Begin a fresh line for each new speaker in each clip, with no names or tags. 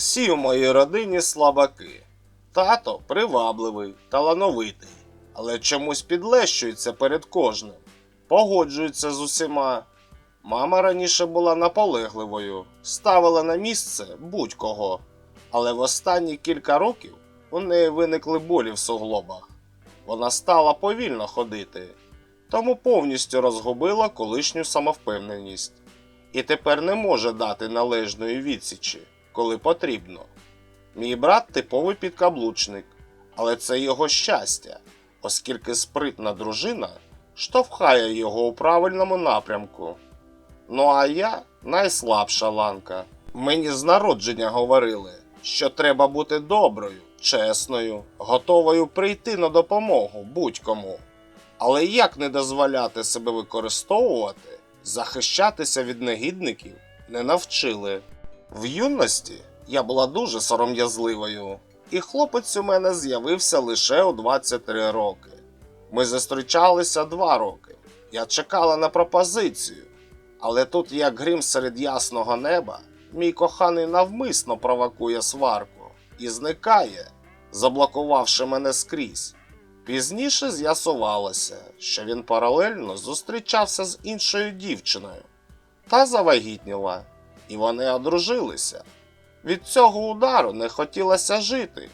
Всі в моїй родині слабаки. Тато привабливий, талановитий, але чомусь підлещується перед кожним, погоджується з усіма. Мама раніше була наполегливою, ставила на місце будь-кого, але в останні кілька років у неї виникли болі в суглобах. Вона стала повільно ходити, тому повністю розгубила колишню самовпевненість і тепер не може дати належної відсічі, коли потрібно. Мій брат типовий підкаблучник, але це його щастя, оскільки спритна дружина штовхає його у правильному напрямку. Ну а я найслабша ланка. Мені з народження говорили, що треба бути доброю, чесною, готовою прийти на допомогу будь-кому. Але як не дозволяти себе використовувати, захищатися від негідників не навчили. В юності я була дуже сором'язливою, і хлопець у мене з'явився лише у 23 роки. Ми зустрічалися два роки. Я чекала на пропозицію, але тут, як грім серед ясного неба, мій коханий навмисно провокує сварку і зникає, заблокувавши мене скрізь. Пізніше з'ясувалося, що він паралельно зустрічався з іншою дівчиною та завагітніла, і вони одружилися. Від цього удару не хотілося жити.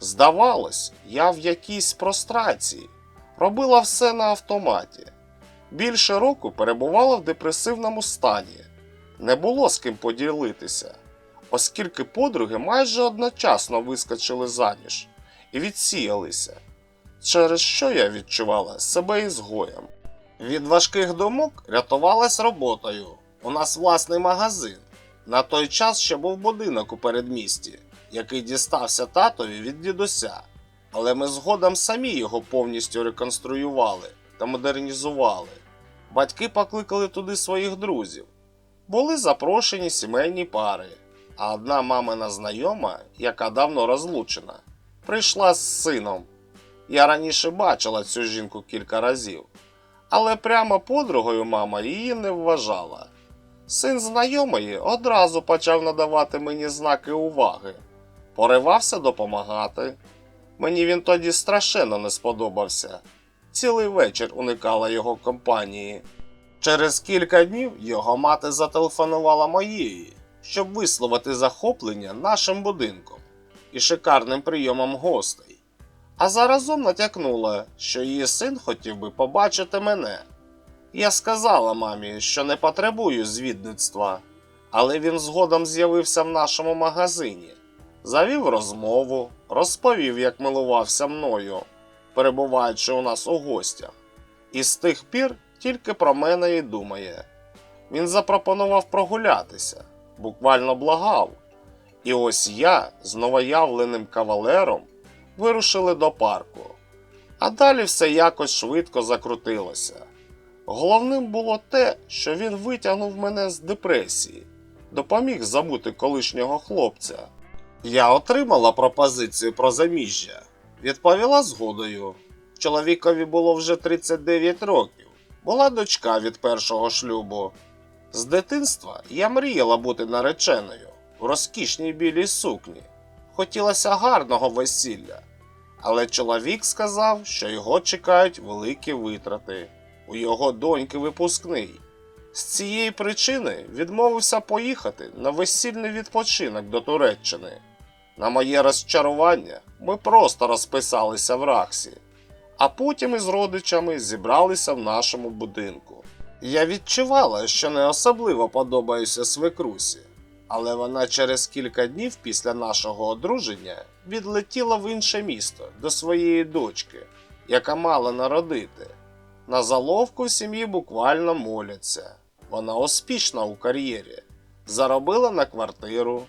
Здавалось, я в якійсь прострації, робила все на автоматі. Більше року перебувала в депресивному стані, не було з ким поділитися, оскільки подруги майже одночасно вискочили заміж і відсіялися, через що я відчувала себе ізгоєм. Від важких думок рятувалась роботою. У нас власний магазин. На той час ще був будинок у передмісті, який дістався татові від дідуся, але ми згодом самі його повністю реконструювали та модернізували. Батьки покликали туди своїх друзів. Були запрошені сімейні пари, а одна мамина знайома, яка давно розлучена, прийшла з сином. Я раніше бачила цю жінку кілька разів, але прямо подругою мама її не вважала. Син знайомої одразу почав надавати мені знаки уваги, поривався допомагати. Мені він тоді страшенно не сподобався. Цілий вечір уникала його компанії. Через кілька днів його мати зателефонувала моєї, щоб висловити захоплення нашим будинком і шикарним прийомом гостей. А заразом натякнула, що її син хотів би побачити мене. Я сказала мамі, що не потребую звідництва, але він згодом з'явився в нашому магазині, завів розмову, розповів, як милувався мною, перебуваючи у нас у гостях, і з тих пір тільки про мене і думає. Він запропонував прогулятися, буквально благав. І ось я з новоявленим кавалером вирушили до парку. А далі все якось швидко закрутилося. Головним було те, що він витягнув мене з депресії, допоміг забути колишнього хлопця. Я отримала пропозицію про заміжжя, відповіла згодою. Чоловікові було вже 39 років, була дочка від першого шлюбу. З дитинства я мріяла бути нареченою в розкішній білій сукні. Хотілося гарного весілля, але чоловік сказав, що його чекають великі витрати у його доньки випускний. З цієї причини відмовився поїхати на весільний відпочинок до Туреччини. На моє розчарування ми просто розписалися в Рахсі, а потім із родичами зібралися в нашому будинку. Я відчувала, що не особливо подобаюся свекрусі, але вона через кілька днів після нашого одруження відлетіла в інше місто до своєї дочки, яка мала народити. На заловку в сім'ї буквально моляться. Вона успішна у кар'єрі, заробила на квартиру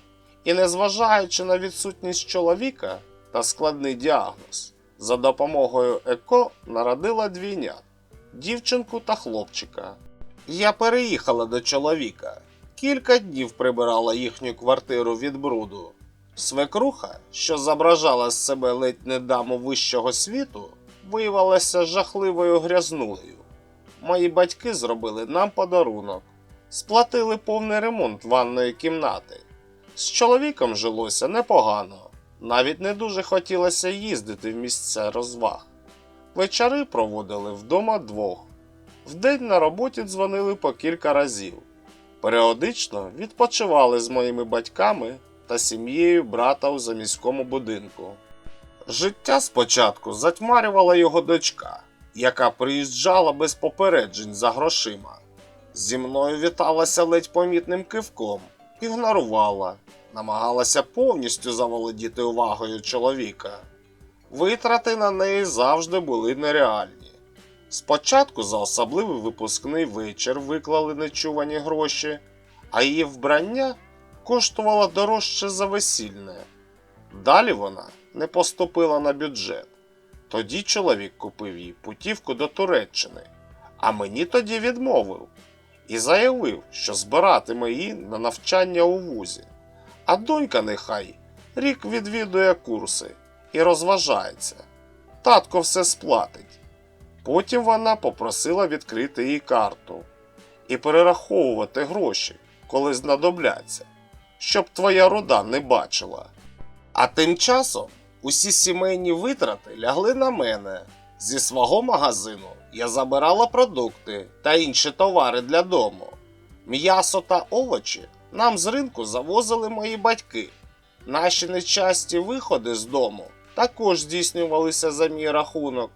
і, незважаючи на відсутність чоловіка та складний діагноз, за допомогою ЕКО народила двійнят дівчинку та хлопчика. Я переїхала до чоловіка, кілька днів прибирала їхню квартиру від бруду. Свекруха, що зображала з себе ледь не даму вищого світу, виявилася жахливою грязнулею. Мої батьки зробили нам подарунок, сплатили повний ремонт ванної кімнати, З чоловіком жилося непогано, навіть не дуже хотілося їздити в місця розваг. Вечори проводили вдома двох. Вдень на роботі дзвонили по кілька разів. Періодично відпочивали з моїми батьками та сім'єю брата у заміському будинку. Життя спочатку затьмарювала його дочка, яка приїжджала без попереджень за грошима. Зі мною віталася ледь помітним кивком, ігнорувала, намагалася повністю заволодіти увагою чоловіка. Витрати на неї завжди були нереальні. Спочатку за особливий випускний вечір виклали нечувані гроші, а її вбрання коштувало дорожче за весільне. Далі вона не поступила на бюджет. Тоді чоловік купив їй путівку до Туреччини, а мені тоді відмовив і заявив, що збиратиме її на навчання у вузі. А донька нехай рік відвідує курси і розважається. Татко все сплатить. Потім вона попросила відкрити їй карту і перераховувати гроші, коли знадобляться, щоб твоя рода не бачила. А тим часом усі сімейні витрати лягли на мене. Зі свого магазину я забирала продукти та інші товари для дому. М'ясо та овочі нам з ринку завозили мої батьки. Наші нечасті виходи з дому також здійснювалися за мій рахунок.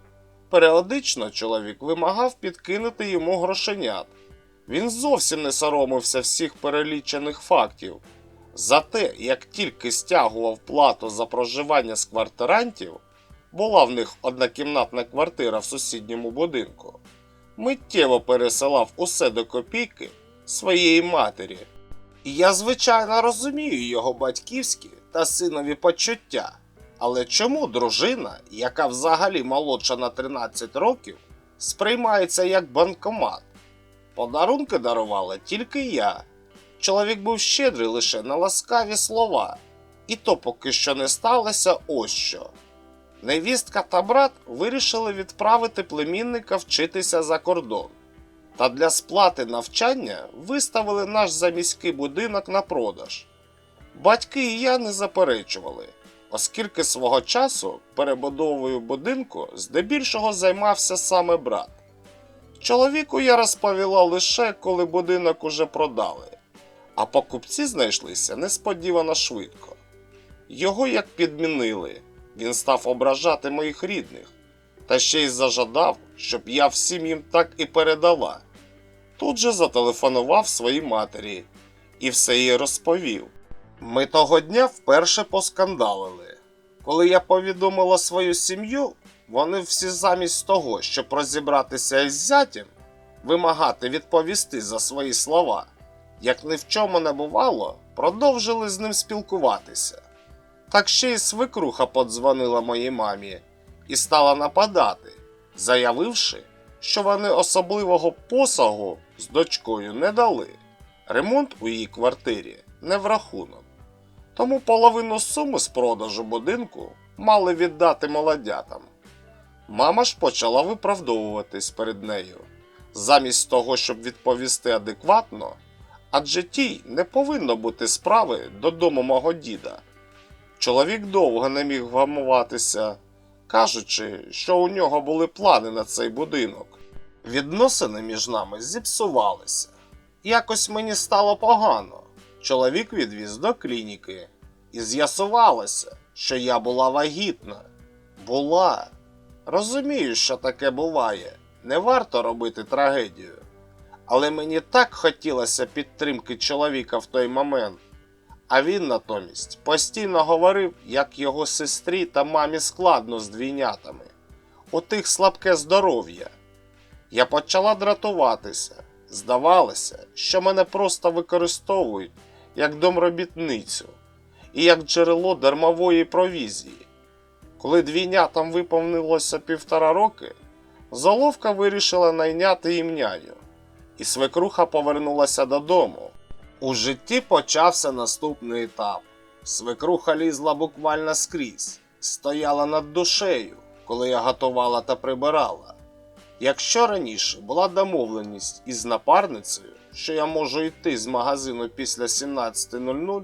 Періодично чоловік вимагав підкинути йому грошенят. Він зовсім не соромився всіх перелічених фактів. Зате, як тільки стягував плату за проживання з квартирантів, була в них однокімнатна квартира в сусідньому будинку, миттєво пересилав усе до копійки своєї матері. І я, звичайно, розумію його батьківські та синові почуття. Але чому дружина, яка взагалі молодша на 13 років, сприймається як банкомат? Подарунки дарувала тільки я. Чоловік був щедрий лише на ласкаві слова, і то поки що не сталося ось що. Невістка та брат вирішили відправити племінника вчитися за кордон. Та для сплати навчання виставили наш заміський будинок на продаж. Батьки і я не заперечували, оскільки свого часу перебудовою будинку здебільшого займався саме брат. Чоловіку я розповіла лише, коли будинок уже продали, а покупці знайшлися несподівано швидко. Його як підмінили, він став ображати моїх рідних, та ще й зажадав, щоб я всім їм так і передала. Тут же зателефонував своїй матері і все їй розповів. Ми того дня вперше поскандалили. Коли я повідомила свою сім'ю, вони всі замість того, щоб розібратися із зятям, вимагати відповісти за свої слова, як ні в чому не бувало, продовжили з ним спілкуватися. Так ще й свекруха подзвонила моїй мамі і стала нападати, заявивши, що вони особливого посагу з дочкою не дали. Ремонт у її квартирі не в рахунок. Тому половину суми з продажу будинку мали віддати молодятам. Мама ж почала виправдовуватись перед нею, замість того, щоб відповісти адекватно, адже тій не повинно бути справи додому мого діда. Чоловік довго не міг вгамуватися, кажучи, що у нього були плани на цей будинок. Відносини між нами зіпсувалися. Якось мені стало погано. Чоловік відвіз до клініки, і з'ясувалося, що я була вагітна. Була. Розумію, що таке буває. Не варто робити трагедію. Але мені так хотілося підтримки чоловіка в той момент. А він натомість постійно говорив, як його сестрі та мамі складно з двійнятами. У тих слабке здоров'я. Я почала дратуватися. Здавалося, що мене просто використовують як домробітницю і як джерело дармової провізії. Коли двійнятам виповнилося півтора роки, Золовка вирішила найняти їм няню, і свекруха повернулася додому. У житті почався наступний етап. Свекруха лізла буквально скрізь, стояла над душею, коли я готувала та прибирала. Якщо раніше була домовленість із напарницею, що я можу йти з магазину після 17.00,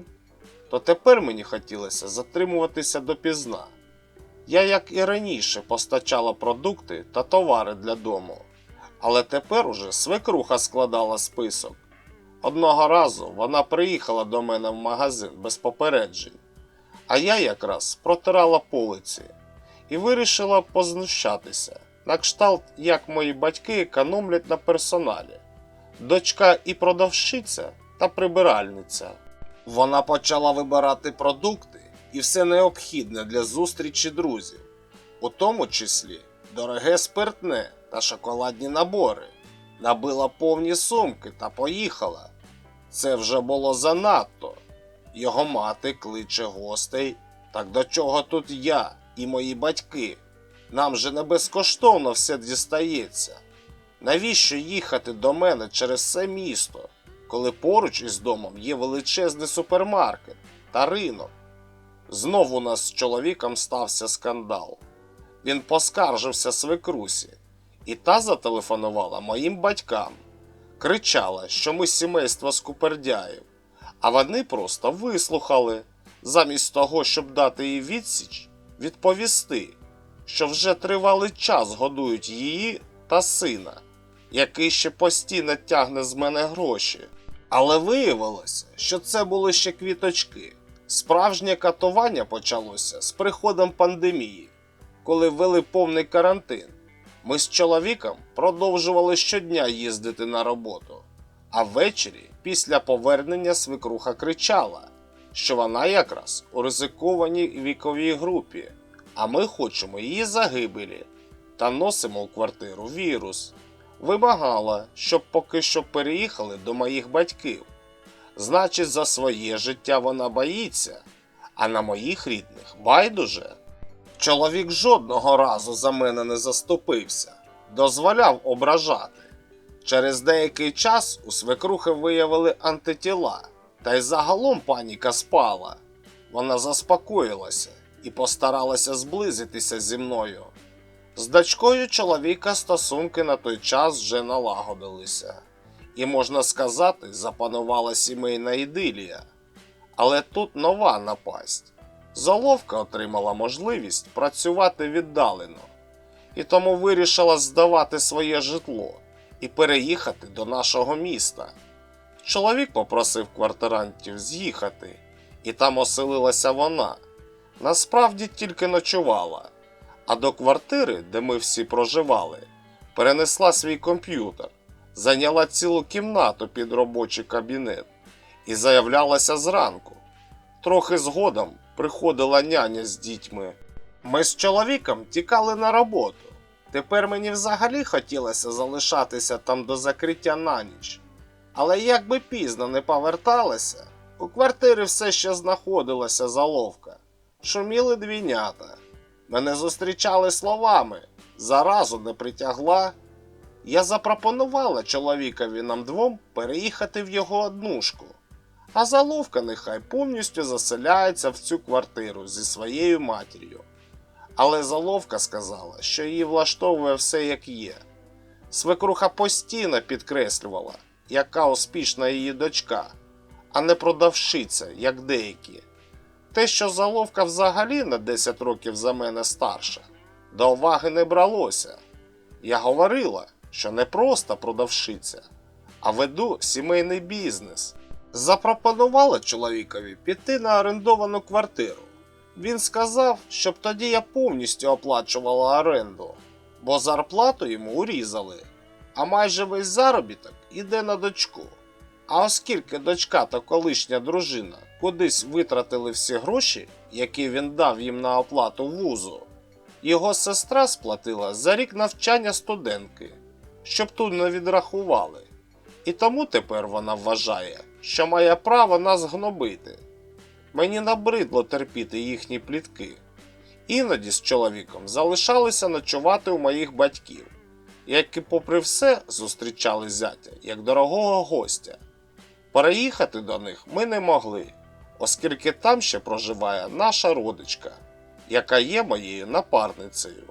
то тепер мені хотілося затримуватися допізна. Я, як і раніше, постачала продукти та товари для дому, але тепер уже свекруха складала список. Одного разу вона приїхала до мене в магазин без попереджень, а я якраз протирала полиці і вирішила познущатися, на кшталт, як мої батьки економлять на персоналі, дочка і продавщиця та прибиральниця. Вона почала вибирати продукти і все необхідне для зустрічі друзів, у тому числі дороге спиртне та шоколадні набори. Набила повні сумки та поїхала. Це вже було занадто. Його мати кличе гостей. Так до чого тут я і мої батьки? Нам же не безкоштовно все дістається. Навіщо їхати до мене через все місто, коли поруч із домом є величезний супермаркет та ринок? Знов у нас з чоловіком стався скандал. Він поскаржився свекрусі, і та зателефонувала моїм батькам. Кричала, що ми сімейство скупердяїв, а вони просто вислухали, замість того, щоб дати їй відсіч, відповісти, що вже тривалий час годують її та сина, який ще постійно тягне з мене гроші. Але виявилося, що це були ще квіточки. Справжнє катування почалося з приходом пандемії, коли ввели повний карантин. Ми з чоловіком продовжували щодня їздити на роботу, а ввечері, після повернення, свекруха кричала, що вона якраз у ризикованій віковій групі, а ми хочемо її загибелі та носимо у квартиру вірус. Вимагала, щоб поки що переїхали до моїх батьків. Значить, за своє життя вона боїться, а на моїх рідних байдуже. Чоловік жодного разу за мене не заступився, дозволяв ображати. Через деякий час у свекрухи виявили антитіла, та й загалом паніка спала. Вона заспокоїлася і постаралася зблизитися зі мною. З дочкою чоловіка стосунки на той час вже налагодилися, і, можна сказати, запанувала сімейна ідилія. Але тут нова напасть. Золовка отримала можливість працювати віддалено, і тому вирішила здавати своє житло і переїхати до нашого міста. Чоловік попросив квартирантів з'їхати, і там оселилася вона. Насправді тільки ночувала, а до квартири, де ми всі проживали, перенесла свій комп'ютер, зайняла цілу кімнату під робочий кабінет і заявлялася зранку. Трохи згодом приходила няня з дітьми. Ми з чоловіком тікали на роботу. Тепер мені взагалі хотілося залишатися там до закриття на ніч. Але як би пізно не поверталися, у квартирі все ще знаходилася заловка. Шуміли двійнята. Мене зустрічали словами, заразу не притягла. Я запропонувала чоловікові нам двом переїхати в його однушку а заловка нехай повністю заселяється в цю квартиру зі своєю матір'ю. Але заловка сказала, що її влаштовує все як є. Свекруха постійно підкреслювала, яка успішна її дочка, а не продавщиця, як деякі. Те, що заловка взагалі на 10 років за мене старша, до уваги не бралося. Я говорила, що не просто продавщиця, а веду сімейний бізнес. Запропонувала чоловікові піти на орендовану квартиру. Він сказав, щоб тоді я повністю оплачувала оренду, бо зарплату йому урізали, а майже весь заробіток іде на дочку. А оскільки дочка та колишня дружина кудись витратили всі гроші, які він дав їм на оплату вузу, його сестра сплатила за рік навчання студентки, щоб тут не відрахували. І тому тепер вона вважає, що має право нас гнобити. Мені набридло терпіти їхні плітки. Іноді з чоловіком залишалися ночувати у моїх батьків, які, попри все, зустрічали зятя як дорогого гостя. Переїхати до них ми не могли, оскільки там ще проживає наша родичка, яка є моєю напарницею.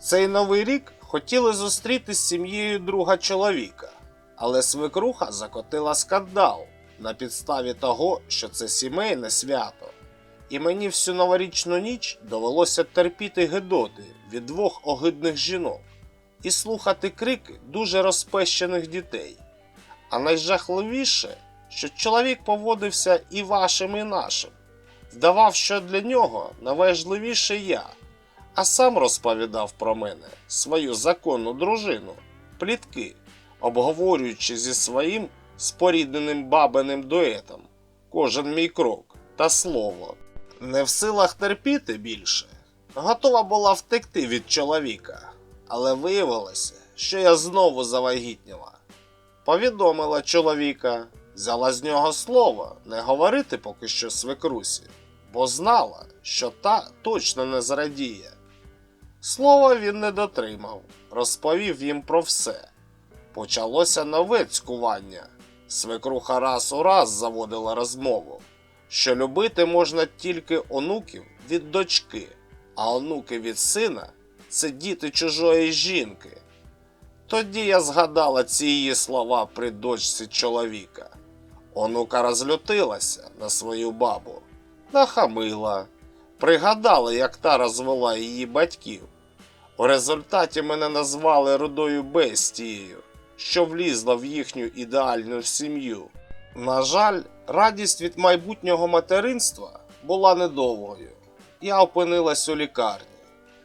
Цей новий рік хотіли зустріти з сім'єю друга чоловіка, але свекруха закотила скандал на підставі того, що це сімейне свято, і мені всю новорічну ніч довелося терпіти гидоти від двох огидних жінок і слухати крики дуже розпещених дітей. А найжахливіше, що чоловік поводився і вашим, і нашим, вдавав, що для нього найважливіше я, а сам розповідав про мене свою законну дружину, плітки, обговорюючи зі своїм спорідненим бабиним дуетом кожен мій крок та слово. Не в силах терпіти більше, готова була втекти від чоловіка, але виявилося, що я знову завагітніла. Повідомила чоловіка, взяла з нього слово не говорити поки що свекрусі, бо знала, що та точно не зрадіє. Слова він не дотримав, розповів їм про все. Почалося нове цькування. Свекруха раз у раз заводила розмову, що любити можна тільки онуків від дочки, а онуки від сина це діти чужої жінки. Тоді я згадала ці її слова при дочці чоловіка. Онука розлютилася на свою бабу, нахамила, пригадала, як та розвела її батьків. У результаті мене назвали рудою бестією, що влізла в їхню ідеальну сім'ю. На жаль, радість від майбутнього материнства була недовгою. Я опинилась у лікарні.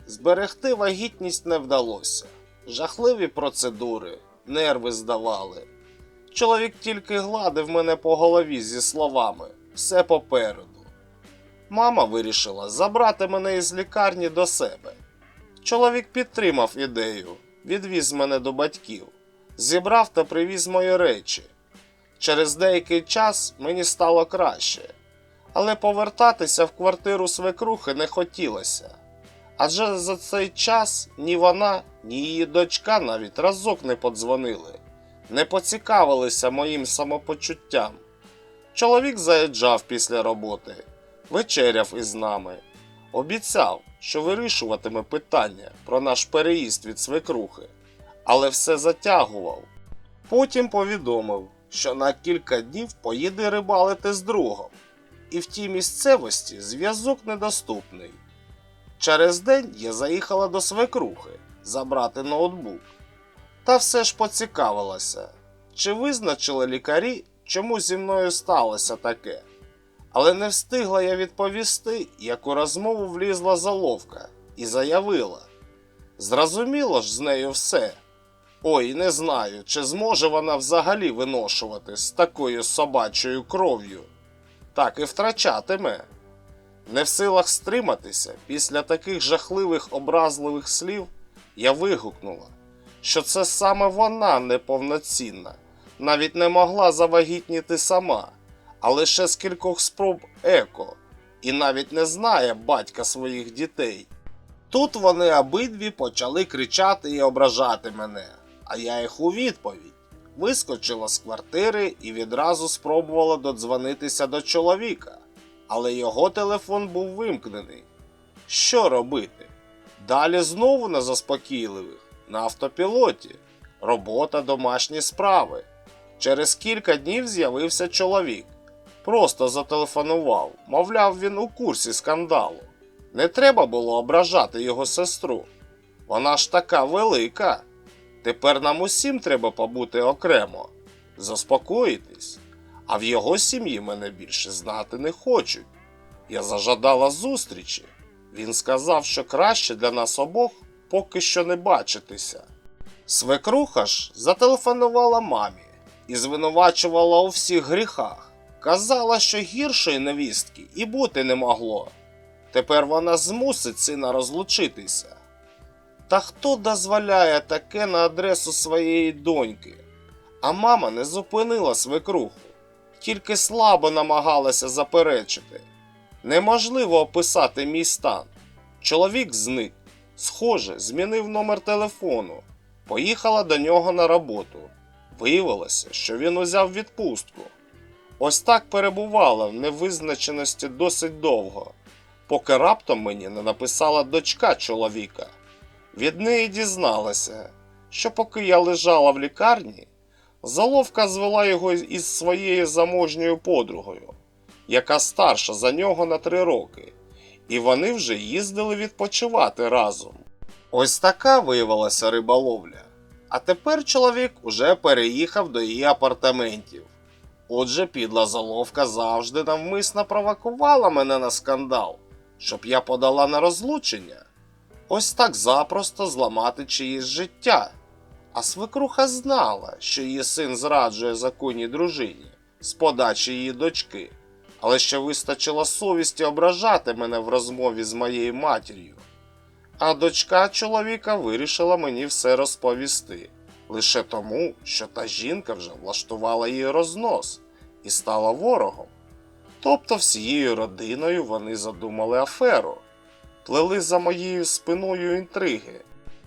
Зберегти вагітність не вдалося. Жахливі процедури, нерви здавали. Чоловік тільки гладив мене по голові зі словами все попереду. Мама вирішила забрати мене із лікарні до себе. Чоловік підтримав ідею, відвіз мене до батьків, зібрав та привіз мої речі. Через деякий час мені стало краще, але повертатися в квартиру свекрухи не хотілося. Адже за цей час ні вона, ні її дочка навіть разок не подзвонили, не поцікавилися моїм самопочуттям. Чоловік заїжджав після роботи, вечеряв із нами, обіцяв, що вирішуватиме питання про наш переїзд від свекрухи, але все затягував. Потім повідомив, що на кілька днів поїде рибалити з другом, і в тій місцевості зв'язок недоступний. Через день я заїхала до свекрухи забрати ноутбук. Та все ж поцікавилася, чи визначили лікарі, чому зі мною сталося таке. Але не встигла я відповісти, як у розмову влізла заловка і заявила: Зрозуміло ж з нею все. Ой, не знаю, чи зможе вона взагалі виношувати з такою собачою кров'ю. Так і втрачатиме. Не в силах стриматися після таких жахливих образливих слів, я вигукнула, що це саме вона неповноцінна, навіть не могла завагітніти сама, а лише з кількох спроб еко, і навіть не знає батька своїх дітей. Тут вони обидві почали кричати і ображати мене, а я їх у відповідь вискочила з квартири і відразу спробувала додзвонитися до чоловіка але його телефон був вимкнений. Що робити? Далі знову на заспокійливих, на автопілоті, робота, домашні справи. Через кілька днів з'явився чоловік. Просто зателефонував, мовляв, він у курсі скандалу. Не треба було ображати його сестру. Вона ж така велика. Тепер нам усім треба побути окремо, заспокоїтись а в його сім'ї мене більше знати не хочуть. Я зажадала зустрічі. Він сказав, що краще для нас обох поки що не бачитися. Свекруха ж зателефонувала мамі і звинувачувала у всіх гріхах. Казала, що гіршої невістки і бути не могло. Тепер вона змусить сина розлучитися. Та хто дозволяє таке на адресу своєї доньки? А мама не зупинила свекруху тільки слабо намагалася заперечити. Неможливо описати мій стан. Чоловік зник, схоже, змінив номер телефону, поїхала до нього на роботу. Виявилося, що він узяв відпустку. Ось так перебувала в невизначеності досить довго, поки раптом мені не написала дочка чоловіка. Від неї дізналася, що поки я лежала в лікарні, Заловка звела його із своєю заможньою подругою, яка старша за нього на три роки, і вони вже їздили відпочивати разом. Ось така виявилася риболовля. А тепер чоловік уже переїхав до її апартаментів. Отже, підла заловка завжди навмисно провокувала мене на скандал, щоб я подала на розлучення. Ось так запросто зламати чиїсь життя. А свекруха знала, що її син зраджує законній дружині з подачі її дочки, але ще вистачило совісті ображати мене в розмові з моєю матір'ю. А дочка чоловіка вирішила мені все розповісти лише тому, що та жінка вже влаштувала їй рознос і стала ворогом. Тобто всією родиною вони задумали аферу, плели за моєю спиною інтриги.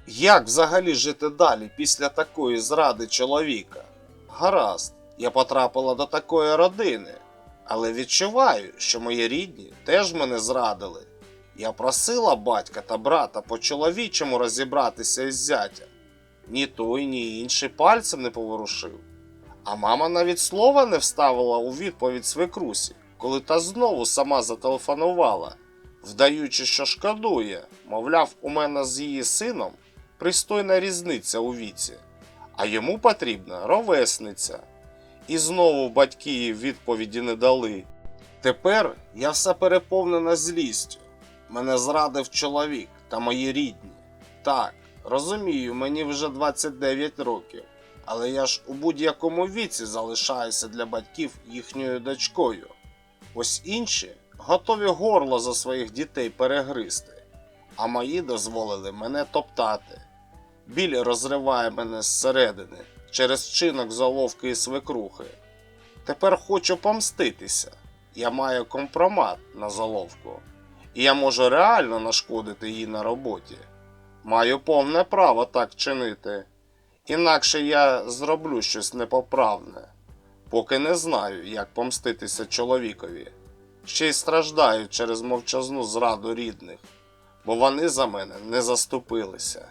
Як взагалі жити далі після такої зради чоловіка? Гаразд, я потрапила до такої родини, але відчуваю, що мої рідні теж мене зрадили. Я просила батька та брата по-чоловічому розібратися із зятям. Ні той, ні інший пальцем не поворушив. А мама навіть слова не вставила у відповідь свекрусі, коли та знову сама зателефонувала, вдаючи, що шкодує, мовляв, у мене з її сином пристойна різниця у віці, а йому потрібна ровесниця. І знову батьки їй відповіді не дали. Тепер я все переповнена злістю. Мене зрадив чоловік та мої рідні. Так, розумію, мені вже 29 років, але я ж у будь-якому віці залишаюся для батьків їхньою дочкою. Ось інші готові горло за своїх дітей перегризти, а мої дозволили мене топтати. Біль розриває мене зсередини через чинок заловки і свекрухи. Тепер хочу помститися. Я маю компромат на заловку, і я можу реально нашкодити їй на роботі. Маю повне право так чинити. Інакше я зроблю щось непоправне, поки не знаю, як помститися чоловікові. Ще й страждаю через мовчазну зраду рідних, бо вони за мене не заступилися.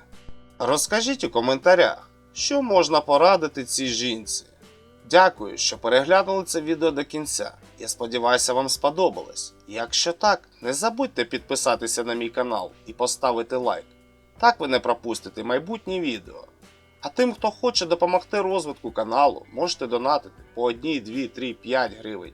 Розкажіть у коментарях, що можна порадити цій жінці. Дякую, що переглянули це відео до кінця. Я сподіваюся, вам сподобалось. Якщо так, не забудьте підписатися на мій канал і поставити лайк. Так ви не пропустите майбутні відео. А тим, хто хоче допомогти розвитку каналу, можете донатити по 1, 2, 3, 5 гривень.